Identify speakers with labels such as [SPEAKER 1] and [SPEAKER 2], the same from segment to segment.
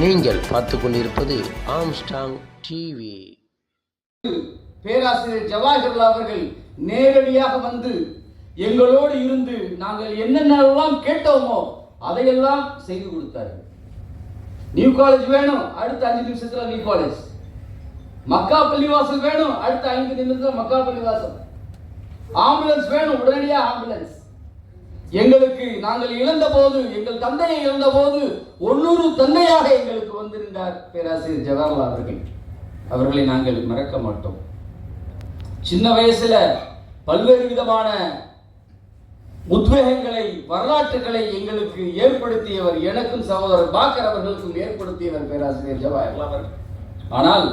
[SPEAKER 1] நீங்கள் பார்த்து கொண்டிருப்பது ஆம்ஸ்டாங் டிவி
[SPEAKER 2] பேராசிரியர் ஜவாஹர்லால் அவர்கள் நேரடியாக வந்து எங்களோடு இருந்து நாங்கள் என்னென்னலாம் கேட்டோமோ அதையெல்லாம் செய்து கொடுத்தார்கள். நியூ காலேஜ் வேணும் அடுத்த அஞ்சு நிமிஷத்துல நியூ காலேஜ் மக்கா பள்ளிவாசல் வேணும் அடுத்த ஐந்து நிமிஷத்துல மக்கா பள்ளிவாசல். ஆம்புலன்ஸ் வேணும் உடனடியாக ஆம்புலன்ஸ் எங்களுக்கு நாங்கள் இழந்த போது எங்கள் தந்தையை இழந்த போது ஒன்னொரு தந்தையாக எங்களுக்கு வந்திருந்தார் பேராசிரியர் ஜவஹர்லால் அவர்கள். அவர்களை நாங்கள் மறக்க மாட்டோம். சின்ன வயசுல பல்வேறு விதமான உத்வேகங்களை வரலாற்றுகளை எங்களுக்கு ஏற்படுத்தியவர் எனக்கும் சகோதரர் பாக்கர் அவர்களுக்கும் ஏற்படுத்தியவர் பேராசிரியர் ஜவஹர்லால் அவர்கள். ஆனால்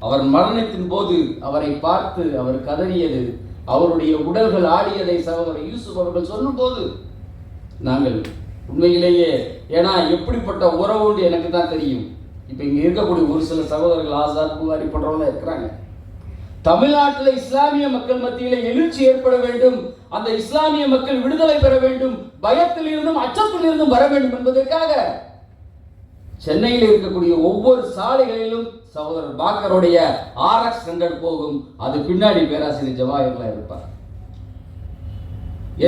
[SPEAKER 2] அவர் மரணத்தின் போது அவரை பார்த்து அவர் கதறியது அவருடைய உடல்கள் ஆடியதை சகோதரர் யூசுப் அவர்கள் சொல்லும்போது நாங்கள் உண்மையிலேயே ஏன்னா எப்படிப்பட்ட உறவுன்னு எனக்கு தான் தெரியும். இப்போ இங்கே இருக்கக்கூடிய ஒரு சில சகோதரர்கள் ஆசாத் புகாரி போன்றவங்க இருக்கிறாங்க. தமிழ்நாட்டில் இஸ்லாமிய மக்கள் மத்தியில் எழுச்சி ஏற்பட வேண்டும் அந்த இஸ்லாமிய மக்கள் விடுதலை பெற வேண்டும் பயத்தில் இருந்தும் அச்சத்தில் இருந்தும் வர வேண்டும் என்பதற்காக சென்னையில் இருக்கக்கூடிய ஒவ்வொரு சாலைகளிலும் சகோதரர் பாக்கருடைய ஆர்எக்ஸ் ஹண்ட்ரட் போகும். அது பின்னாடி பேராசிரியர் ஜவாஹர்லால் இருப்பார்.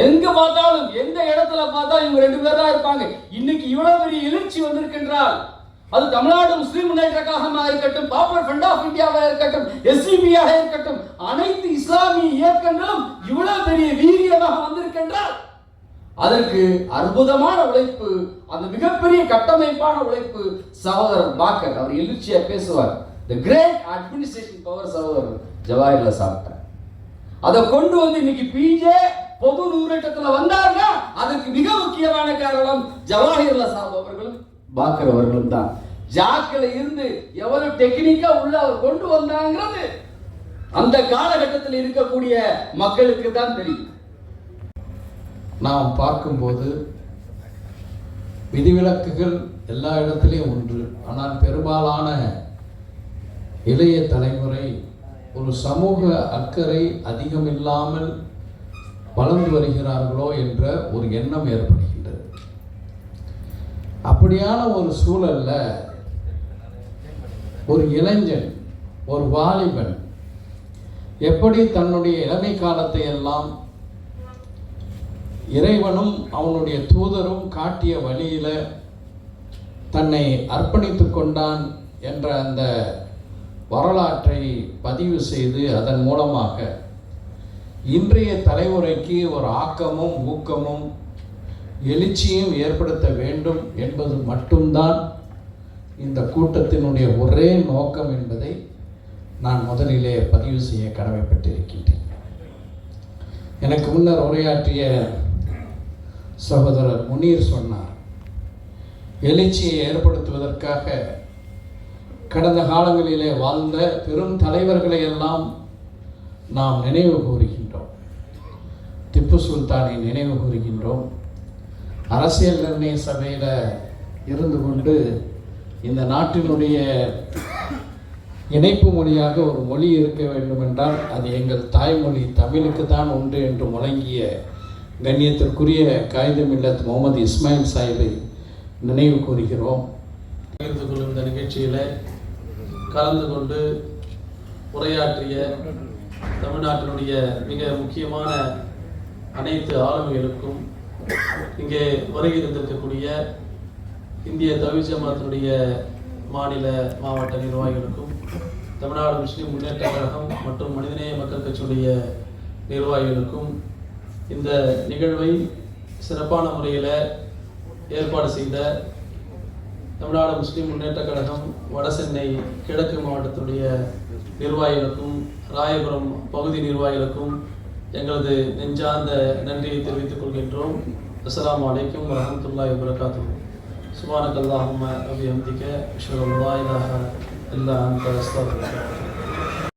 [SPEAKER 2] எங்க பார்த்தாலும் எந்த இடத்துல பார்த்தாலும் இவங்க ரெண்டு பேர் தான் இருப்பாங்க. இன்னைக்கு இவ்வளவு பெரிய எழுச்சி வந்திருக்கின்றால் அது தமிழ்நாடு முஸ்லீம் முன்னேற்ற கழகமாக இருக்கட்டும் பாப்புலர் ஃப்ரண்ட் ஆஃப் இந்தியாவாக இருக்கட்டும் எஸ்டிபியாக இருக்கட்டும் அனைத்து இஸ்லாமிய இயக்கங்களும் இவ்வளவு பெரிய வீரியமாக வந்திருக்கின்றால் அதற்கு அற்புதமான உழைப்பு அந்த மிகப்பெரிய கட்டமைப்பான உழைப்பு சகோதரர் பாக்கர். அவர் எழுச்சியா பேசுவார். த கிரேட் அட்மினிஸ்ட்ரேஷன் பவர் சகோதரர் ஜவாஹர்லால் சாப்பிட்டார் அதை கொண்டு வந்து இன்னைக்கு பிஜே பொது நூறேற்றத்துல வந்தாருன்னா அதுக்கு மிக முக்கியமான காரணம் ஜவாஹர்லால் சாப் அவர்களும் பாக்கர் அவர்களும் தான். ஜாக்கில் இருந்து எவ்வளவு டெக்னிக்கா உள்ள அவர் கொண்டு வந்தாங்கிறது அந்த காலகட்டத்தில் இருக்கக்கூடிய மக்களுக்கு தான் தெரியும்.
[SPEAKER 3] நாம் பார்க்கும்போது விதிவிலக்குகள் எல்லா இடத்துலையும் ஒன்று ஆனால் பெரும்பாலான இளைய தலைமுறை ஒரு சமூக அக்கறை அதிகம் இல்லாமல் வளர்ந்து வருகிறார்களோ என்ற ஒரு எண்ணம் ஏற்படுகின்றது. அப்படியான ஒரு சூழல்ல ஒரு இளைஞன் ஒரு வாலிபன் எப்படி தன்னுடைய இளமை காலத்தை எல்லாம் இறைவனும் அவனுடைய தூதரும் காட்டிய வழியில் தன்னை அர்ப்பணித்து கொண்டான் என்ற அந்த வரலாற்றை பதிவு செய்து அதன் மூலமாக இன்றைய தலைமுறைக்கு ஒரு ஆக்கமும் ஊக்கமும் எழுச்சியும் ஏற்படுத்த வேண்டும் என்பது மட்டும்தான் இந்த கூட்டத்தினுடைய ஒரே நோக்கம் என்பதை நான் முதலிலே பதிவு செய்ய கடமைப்பட்டிருக்கின்றேன். எனக்கு முன்னர் உரையாற்றிய சகோதரர் முனீர் சொன்னார் எழுச்சியை ஏற்படுத்துவதற்காக கடந்த காலங்களிலே வாழ்ந்த பெரும் தலைவர்களை எல்லாம் நாம் நினைவு கூறுகின்றோம். திப்பு சுல்தானை நினைவு கூறுகின்றோம். அரசியல் நிர்ணய சபையில் இருந்து கொண்டு இந்த நாட்டினுடைய இணைப்பு மொழியாக ஒரு மொழி இருக்க வேண்டும் என்றால் அது எங்கள் தாய்மொழி தமிழுக்கு தான் உண்டு என்று முழங்கிய கண்ணியத்திற்குரிய காகிதம் மில்லத் முகமது இஸ்மாயில் சாஹிபை நினைவு கூறுகிறோம்.
[SPEAKER 4] பகிர்ந்து கொள்ளும் இந்த நிகழ்ச்சியில் கலந்து கொண்டு உரையாற்றிய தமிழ்நாட்டினுடைய மிக முக்கியமான அனைத்து ஆளுமைகளுக்கும் இங்கே வருகை இருந்திருக்கக்கூடிய இந்திய தவி ஜமாத்தினுடைய மாநில மாவட்ட நிர்வாகிகளுக்கும் தமிழ்நாடு முஸ்லீம் முன்னேற்ற கழகம் மற்றும் மனிதநேய மக்கள் கட்சியுடைய நிர்வாகிகளுக்கும் இந்த நிகழ்வை சிறப்பான முறையில் ஏற்பாடு செய்த தமிழ்நாடு முஸ்லிம் முன்னேற்ற கழகம் வடசென்னை கிழக்கு மாவட்டத்துடைய நிர்வாகிகளுக்கும் ராயபுரம் பகுதி நிர்வாகிகளுக்கும் எங்களது நெஞ்சார்ந்த நன்றியை தெரிவித்துக் கொள்கின்றோம். அஸ்லாம் அலைக்கும் வரமத்துல்லாஹி வபரகாத்துஹு. சுபானக் அல்லாஹும்ம அபி ஹம்திக அஷ்ஹது அல்லா இல்லா